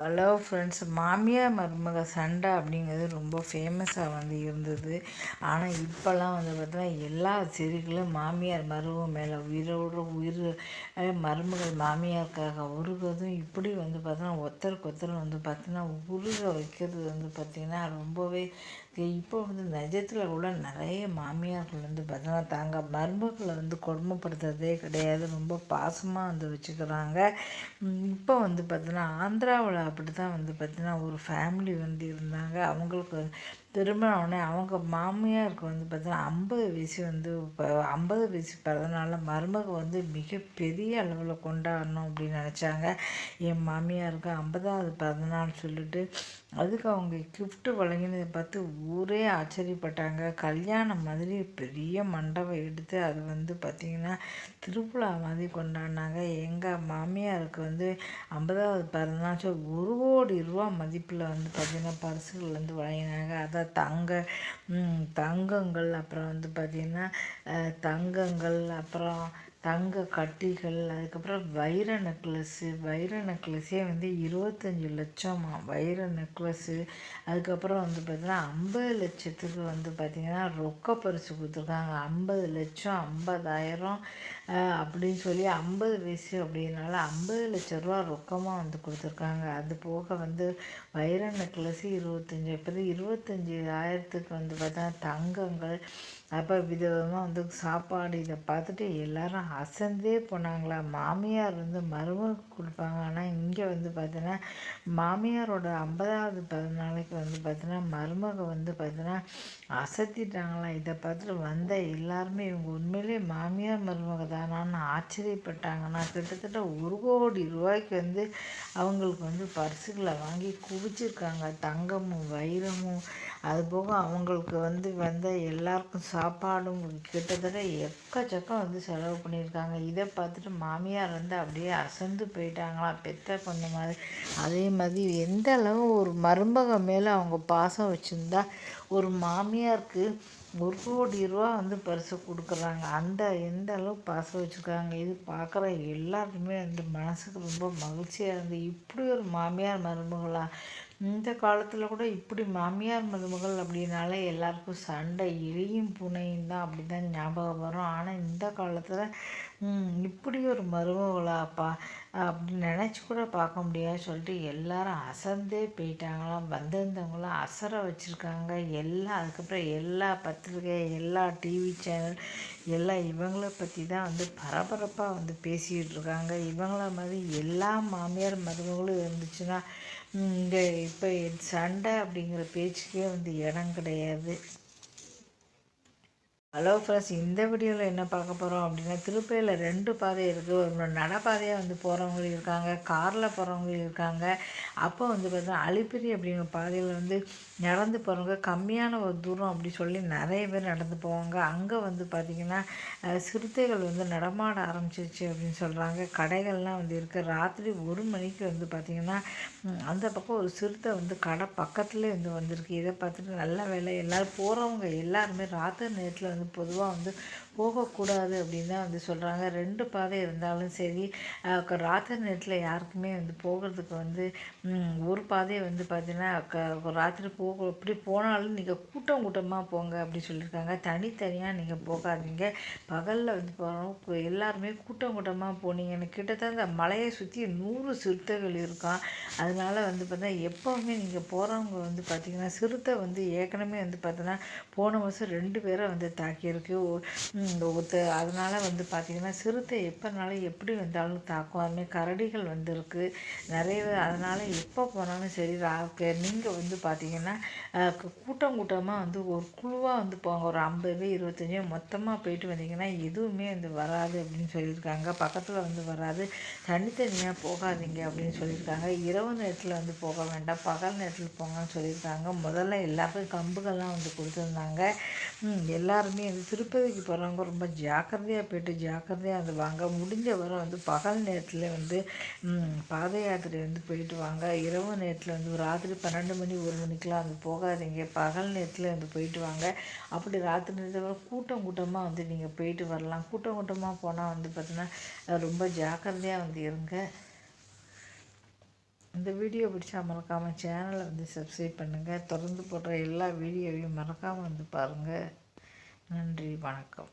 Hello friends மாமியார் மருமக சண்டை அப்படிங்கிறது ரொம்ப ஃபேமஸாக வந்து இருந்தது. ஆனால் இப்போல்லாம் வந்து பார்த்தீங்கன்னா எல்லா சீரியல்களும் மாமியார் மருமக மேலே உயிரோட உயிர் மருமகள் மாமியாருக்காக உருகிறதும் இப்படி வந்து பார்த்தோன்னா ஒருத்தருக்கு ஒருத்தர் வந்து பார்த்திங்கன்னா உருக வைக்கிறது வந்து பார்த்திங்கன்னா ரொம்பவே இப்போ வந்து நிஜத்தில் கூட நிறைய மாமியார்கள் வந்து பார்த்தீங்கன்னா தாங்க மருமகளை வந்து கொடுமைப்படுத்துறதே கிடையாது. ரொம்ப பாசமாக வந்து வச்சுக்கிறாங்க. இப்போ வந்து பார்த்தீங்கன்னா ஆந்திராவில் அப்படி தான் வந்து பார்த்திங்கன்னா ஒரு ஃபேமிலி வந்து இருந்தாங்க. அவங்களுக்கு திருமணம் அவங்க மாமியாருக்கு வந்து பார்த்தீங்கன்னா ஐம்பது வயசு வந்து இப்போ ஐம்பது வயசு பிறந்தனால மருமக வந்து மிகப்பெரிய அளவில் கொண்டாடணும் அப்படின்னு நினச்சாங்க. என் மாமியாருக்கு ஐம்பதாவது பிறந்தநாள் சொல்லிட்டு அதுக்கு அவங்க கிஃப்ட்டு வழங்கினதை பார்த்து ஊரே ஆச்சரியப்பட்டாங்க. கல்யாணம் மாதிரி பெரிய மண்டபம் எடுத்து அது வந்து பார்த்திங்கன்னா திருவிழா மாதிரி கொண்டாடினாங்க. எங்கள் மாமியாருக்கு வந்து ஐம்பதாவது பிறந்தநாள் ஒரு கோடி ரூபா மதிப்பில் வந்து பார்த்திங்கன்னா பரிசுகள் வந்து வழங்கினாங்க. அதை தங்க தங்கங்கள் அப்புறம் வந்து பார்த்திங்கன்னா தங்கங்கள் அப்புறம் தங்க கட்டிகள் அதுக்கப்புறம் வைர நெக்லஸ்ஸு வைர நெக்லஸே வந்து இருபத்தஞ்சி லட்சமா? வைர நெக்லஸ்ஸு அதுக்கப்புறம் வந்து பார்த்திங்கன்னா ஐம்பது லட்சத்துக்கு வந்து பார்த்திங்கன்னா ரொக்க பரிசு கொடுத்துருக்காங்க. ஐம்பது லட்சம் ஐம்பதாயிரம் அப்படின்னு சொல்லி ஐம்பது வயசு அப்படின்னால ஐம்பது லட்ச ரூபா ரொக்கமாக வந்து கொடுத்துருக்காங்க. அது போக வந்து வைர நெக்லஸ்ஸு இருபத்தஞ்சி இப்போ இருபத்தஞ்சி ஆயிரத்துக்கு வந்து பார்த்தா தங்கங்கள் அப்போ விதவிதமாக வந்து சாப்பாடு இதை பார்த்துட்டு எல்லாரும் அசந்தே போனாங்களா? மாமியார் வந்து மருமக கொடுப்பாங்க. ஆனால் இங்கே வந்து பார்த்தீங்கன்னா மாமியாரோட ஐம்பதாவது பிறந்தநாளைக்கு வந்து பார்த்தீங்கன்னா மருமக வந்து பார்த்தீங்கன்னா அசத்திட்டாங்களா? இதை பார்த்துட்டு வந்த எல்லாருமே இவங்க உண்மையிலேயே மாமியார் மருமக தானான்னு ஆச்சரியப்பட்டாங்கன்னா கிட்டத்தட்ட ஒரு கோடி ரூபாய்க்கு வந்து அவங்களுக்கு வந்து பரிசுகளை வாங்கி குவிச்சிருக்காங்க. தங்கமும் வைரமும் அதுபோக அவங்களுக்கு வந்து வந்த எல்லாருக்கும் சாப்பாடும் கிட்டத்தட்ட எக்கச்சக்கம் வந்து செலவு பண்ணியிருக்காங்க. இதை பார்த்துட்டு மாமியார் வந்து அப்படியே அசந்து போயிட்டாங்களாம் பெத்த பொண்ணு மாதிரி. அதே மாதிரி எந்த அளவு ஒரு மருமக மேலே அவங்க பாசம் வச்சுருந்தா ஒரு மாமியாருக்கு ஒரு கோடி ரூபா வந்து பரிசு கொடுக்குறாங்க. அந்த எந்த அளவு பாசம் வச்சுருக்காங்க? இது பார்க்குற எல்லாருக்குமே வந்து மனசுக்கு ரொம்ப மகிழ்ச்சியாக இருந்து இப்படி ஒரு மாமியார் மருமகளாக இந்த காலத்தில் கூட இப்படி மாமியார் மருமகள் அப்படின்னாலே எல்லாருக்கும் சண்டை இழியும் புனையும் தான் அப்படி தான் ஞாபகம் வரும். ஆனால் இந்த காலத்தில் இப்படி ஒரு மருமகளாப்பா அப்படின்னு நினச்சி கூட பார்க்க முடியாது சொல்லிட்டு எல்லாரும் அசந்தே போயிட்டாங்களாம். வந்திருந்தவங்களாம் அசர வச்சுருக்காங்க. எல்லாம் அதுக்கப்புறம் எல்லா பத்திரிகை எல்லா டிவி சேனல் எல்லாம் இவங்கள பற்றி தான் வந்து பரபரப்பாக வந்து பேசிக்கிட்டு இருக்காங்க. இவங்கள மாதிரி எல்லா மாமியார் மருமகளும் இருந்துச்சுன்னா இங்கே இப்போ சண்டை அப்படிங்கிற பேச்சுக்கே வந்து இடம் கிடையாது. ஹலோ ஃப்ரெண்ட்ஸ் இந்த வீடியோவில் என்ன பார்க்க போகிறோம் அப்படின்னா திருப்பையில் ரெண்டு பாதை இருக்குது ஒரு நடைப்பாதையாக வந்து போகிறவங்களும் இருக்காங்க காரில் போகிறவங்களும் இருக்காங்க. அப்போ வந்து பார்த்தீங்கன்னா அழிப்பிரி அப்படிங்கிற பாதையில் வந்து நடந்து போகிறவங்க கம்மியான ஒரு தூரம் அப்படி சொல்லி நிறைய பேர் நடந்து போவாங்க. அங்கே வந்து பார்த்திங்கன்னா சிறுத்தைகள் வந்து நடமாட ஆரம்பிச்சிருச்சு அப்படின்னு சொல்கிறாங்க கடைகள்லாம் வந்து இருக்குது ராத்திரி ஒரு மணிக்கு வந்து பார்த்திங்கன்னா அந்த பக்கம் ஒரு சிறுத்தை வந்து கடை பக்கத்துலேயே வந்து வந்திருக்கு. இதை பார்த்துட்டு நல்ல வேலை. எல்லோரும் போகிறவங்க எல்லாருமே ராத்திரி நேரத்தில் வந்து பொதுவாக வந்து போகக்கூடாது அப்படின்னு தான் வந்து சொல்கிறாங்க ரெண்டு பாதை இருந்தாலும் சரி ராத்திரி நேரத்தில் யாருக்குமே வந்து போகிறதுக்கு வந்து ஒரு பாதையை வந்து பார்த்திங்கன்னா ராத்திரி போக இப்படி போனாலும் நீங்கள் கூட்டம் கூட்டமாக போங்க அப்படின்னு சொல்லியிருக்காங்க தனித்தனியாக நீங்கள் போகாதீங்க. பகலில் வந்து போகிறோம் எல்லாருமே கூட்டம் கூட்டமாக போனீங்கன்னு கிட்டத்தட்ட அந்த மலையை சுற்றி நூறு சிறுத்தைகள் இருக்கான். அதனால் வந்து பார்த்தா எப்போவுமே நீங்கள் போகிறவங்க வந்து பார்த்திங்கன்னா சிறுத்தை வந்து ஏற்கனவே வந்து பார்த்தோன்னா போன வருஷம் ரெண்டு பேரை வந்து த தாக்கியிருக்கு இந்த ஒத்து அதனால் வந்து பார்த்திங்கன்னா சிறுத்தை எப்போனாலும் எப்படி வந்தாலும் தாக்கும் அதுமாதிரி கரடிகள் வந்துருக்கு நிறைய அதனால் எப்போ போனாலும் சரி நீங்கள் வந்து பார்த்திங்கன்னா கூட்டம் கூட்டமாக வந்து ஒரு குழுவாக வந்து போங்க. ஒரு ஐம்பது பேர் இருபத்தஞ்சி மொத்தமாக போயிட்டு வந்தீங்கன்னா எதுவுமே வந்து வராது அப்படின்னு சொல்லியிருக்காங்க. பக்கத்தில் வந்து வராது. தனித்தனியாக போகாதீங்க அப்படின்னு சொல்லியிருக்காங்க. இரவு நேரத்தில் வந்து போக வேண்டாம். பகல் நேரத்தில் போங்கன்னு சொல்லியிருக்காங்க. முதல்ல எல்லாருக்கும் கம்புகள்லாம் வந்து கொடுத்துருந்தாங்க. எல்லாருமே வந்து திருப்பதிக்கு போகிறவங்க ரொம்ப ஜாக்கிரதையாக போய்ட்டு ஜாக்கிரதையாக வந்து வாங்க. முடிஞ்ச வரை வந்து பகல் நேரத்தில் வந்து பாத யாத்திரை வந்து போயிட்டு வாங்க. இரவு நேரத்தில் வந்து ராத்திரி பன்னெண்டு மணி ஒரு மணிக்கெலாம் வந்து போகாதீங்க. பகல் நேரத்தில் வந்து போயிட்டு வாங்க. அப்படி ராத்திரி நேரத்தில் கூட்டம் கூட்டமாக வந்து நீங்கள் போயிட்டு வரலாம். கூட்டம் கூட்டமாக போனால் வந்து பார்த்திங்கன்னா ரொம்ப ஜாக்கிரதையாக வந்து இருங்க. இந்த வீடியோ பிடிச்சா மறக்காமல் சேனலை வந்து சப்ஸ்கிரைப் பண்ணுங்கள் தொடர்ந்து போடுற எல்லா வீடியோவையும் மறக்காமல் வந்து பாருங்கள் நன்றி வணக்கம்.